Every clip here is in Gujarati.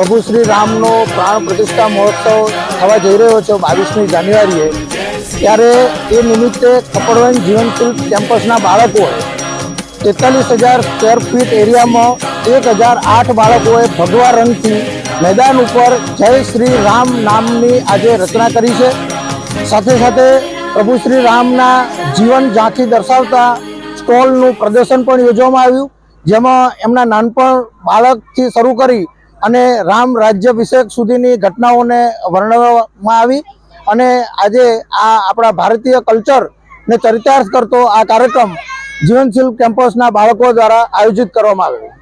પ્રભુ શ્રી રામનો પ્રાણ પ્રતિષ્ઠા મહોત્સવ થવા જઈ રહ્યો છે બાવીસમી જાન્યુઆરીએ. ત્યારે એ નિમિત્તે કપડવંજ જીવનશીલ કેમ્પસના બાળકોએ તેતાલીસ હજાર સ્ક્વેર ફીટ એરિયામાં એક હજાર આઠ બાળકોએ ભગવા રંગથી મેદાન ઉપર જય શ્રી રામ નામની આજે રચના કરી છે. સાથે સાથે પ્રભુ શ્રી રામના જીવન ઝાંખી દર્શાવતા સ્ટોલનું પ્રદર્શન પણ યોજવામાં આવ્યું, જેમાં એમના નાનપણ બાળકથી શરૂ કરી અને રામ રાજ્યાભિષેક સુધીની ઘટનાઓને વર્ણવવામાં આવી અને આજે આ આપણા ભારતીય કલ્ચરને ચરિતાર્થ કરતો આ કાર્યક્રમ જીવનશીલ કેમ્પસના બાળકો દ્વારા આયોજિત કરવામાં આવ્યો.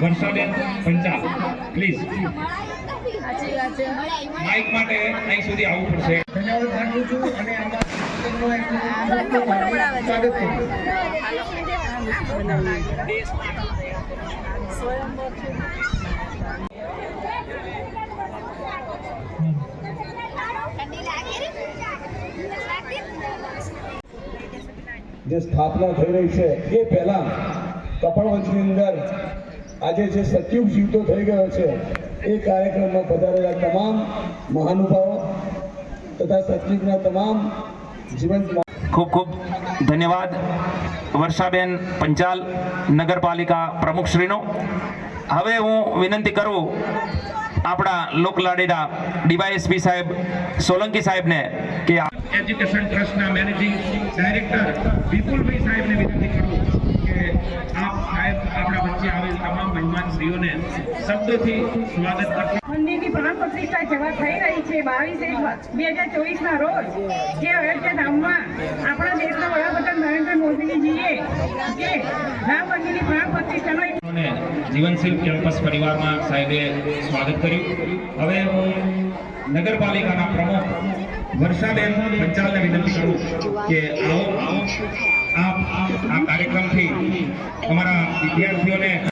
વર્ષાબેન પંચાલ પ્લીઝ માઇક માટે અહીં સુધી આવવું પડશે. ધન્યવાદ આમાં સ્વાગત કરું જે સ્થાપના થઈ રહી છે, એ પહેલા કપડવંશની અંદર આજે જે સચિવ જીવતો થઈ ગયો છે, એ કાર્યક્રમમાં પધારેલા તમામ મહાનુભાવો તથા સચિવના તમામ જીવંત ખૂબ ખૂબ ધન્યવાદ. વર્ષાબેન પંચાલ નગરપાલિકા પ્રમુખશ્રીનો. હવે હું વિનંતી કરું આપણા લોકલાડીના ડીવાયએસપી સાહેબ સોલંકી સાહેબને કે એજ્યુકેશન ટ્રસ્ટના મેનેજિંગ ડાયરેક્ટર વિપુલભાઈ સાહેબને વિનંતી કરું કે આપ સાહેબ આપણા વચ્ચે આવેલ તમામ મહેમાનશ્રીઓને શબ્દોથી સ્વાગત કરશો મંદિરની પ્રાણ પ્રતિષ્ઠા જેવા થઈ રહી છે બાવીસ એક બે હજાર ચોવીસ ના રોજ. જે અયોધ્યા ધામમાં આપણા દેશના વડાપ્રધાન નરેન્દ્ર મોદીજીએ જે રામ મંદિરની પ્રાણ જીવનશીલ કેમ્પસ પરિવારમાં સાહેબે સ્વાગત કર્યું. હવે હું નગરપાલિકાના પ્રમુખ વર્ષાબેન પંચાલને વિનંતી કરું કે આવો આપ આ કાર્યક્રમથી અમારા વિદ્યાર્થીઓને